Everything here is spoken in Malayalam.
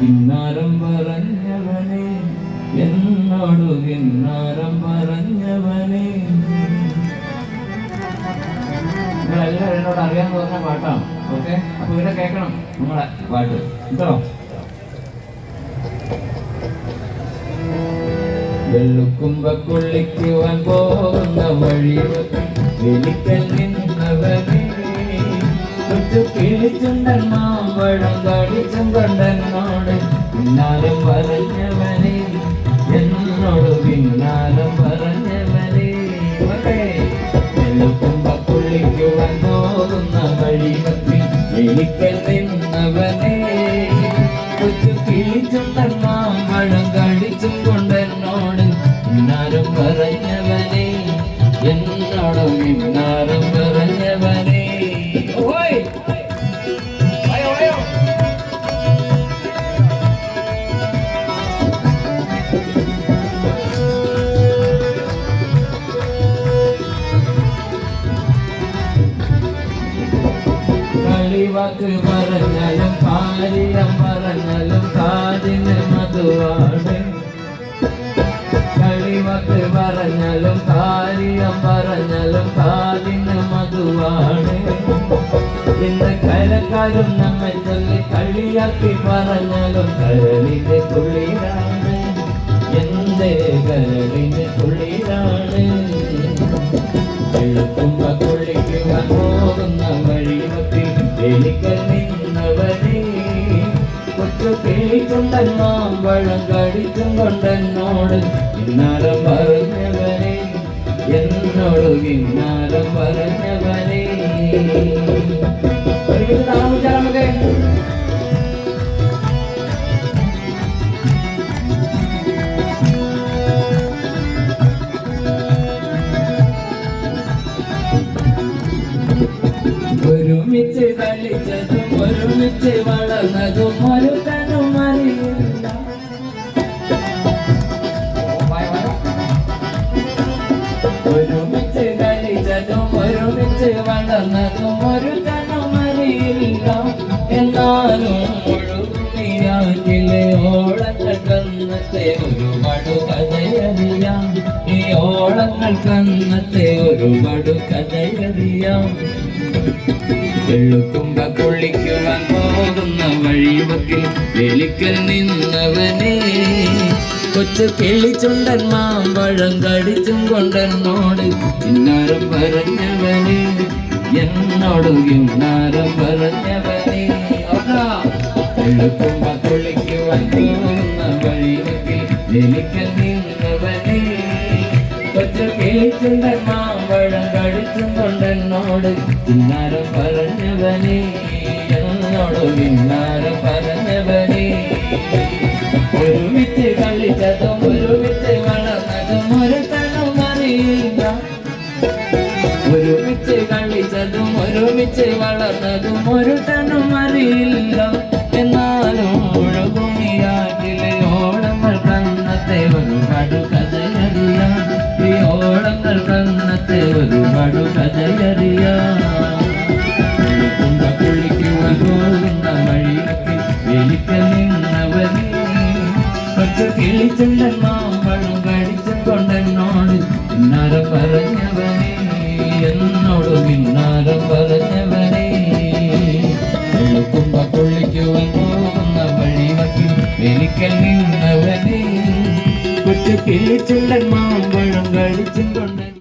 കിന്നാരം പറഞ്ഞവനെ എന്നോട് കിന്നാരം പറഞ്ഞവനെ. നിങ്ങളെല്ലാവരും എന്നോട് അറിയാന്ന് പറഞ്ഞ പാട്ടാണ് ഓക്കെ? അപ്പൊ ഇവിടെ കേൾക്കണം നമ്മളെ പാട്ട്. കേട്ടോ? വെള്ളുക്കുമ്പ കൊള്ളിക്കുവാൻ പോകുന്ന വഴി എനിക്കൽ നിന്നവനെ കൊച്ചു കിളിച്ചുണ്ടൻ മാമ്പഴം കടിച്ചും കൊണ്ടെന്നോട് പിന്നാലും പറഞ്ഞവനെ എന്നോട് പിന്നാലും പറഞ്ഞവനെ. കൊള്ളിക്കുവാൻ പോകുന്ന വഴി വെലിക്കൽ നിന്നവനെ. കൊച്ചു കിളിച്ചുണ്ടൻ കളിവാക്ക് പറഞ്ഞാലും കാര്യം പറഞ്ഞാലും കാതിന് മധുവാണ്. കളിവാക്ക് പറഞ്ഞാലും കാര്യം പറഞ്ഞാലും കാതിന് മധുവാണ്. ഇന്ന് കരക്കാരും നമ്മെ ചൊല്ലി കളിയാക്കി പറഞ്ഞാലും കരളിന്റെ തുള്ളിയാണ് എന്റെ കരളിന്റെ തുള്ളിയാണ് കൊള്ളിക്കുവാൻ പോകുന്ന വഴിമത്തിൽ എനിക്ക് നിന്നവനെ കൊച്ചു കിളിച്ചുണ്ടൻ മാമ്പഴം കടിച്ചും കൊണ്ടെന്നോട് കിന്നാരം പറഞ്ഞവനെ എന്നോട് കിന്നാരം പറഞ്ഞവനെ ഒരുമിച്ച് വളർന്നതും ഒരു തനും അറിയില്ല. ഒരുമിച്ച് കളിച്ചതും ഒരുമിച്ച് വളർന്നതും ഒരു തനും അറിയില്ല. എന്നാലും ഒഴുകുന്നിയാറ്റിലെ ഓളങ്ങൾ കന്നത്തെ ഒരുപാട് കഥയറിയാം. ഈ കഥയറിയാം. വെള്ളുക്കുമ്പ കൊള്ളിക്കുവാൻ പോകുന്ന വഴിവക്കിൽ വെലിക്കൽ നിന്നവനെ. കൊച്ചു കിളിച്ചുണ്ടൻ മാമ്പഴം കടിച്ചും കൊണ്ടെന്നോട് ഇന്നാരം പറഞ്ഞവനെ. എന്നോട് ഇന്നാരം പറഞ്ഞവനെ. വെള്ളുക്കുമ്പ പോകുന്ന വഴിവക്കിൽ വെലിക്കൽ നിന്നവനെ. കൊച്ചു കേളിച്ചുണ്ടൻ മാമ്പഴം കടിച്ചും ഇന്നാരം പറഞ്ഞവനെ. എന്നോട് ഇന്നാരം പറഞ്ഞവനെ. ഒരുമിച്ച് കളിച്ചതും ഒരുമിച്ച് വളർന്നതും ഒരു തനം അറിയില്ല. ഒരുമിച്ച് കളിച്ചതും ഒരുമിച്ച് വളർന്നതും ഒരു തനം അറിയില്ല. കിളിച്ചുണ്ടൻ മാമ്പഴം കടിച്ചും കൊണ്ടെന്നോട് പിന്നാരം പറഞ്ഞവനെ എന്നോട് പിന്നാരം പറഞ്ഞവനെ വെളുക്കുമ്പ കൊള്ളിക്കുവാൻ പോകുന്ന വഴിവക്കിൽ വെലിക്കൽ നിന്നവനെ കൊച്ചു കിളിച്ചുണ്ടൻ മാമ്പഴം കടിച്ചും കൊണ്ടെന്നോട്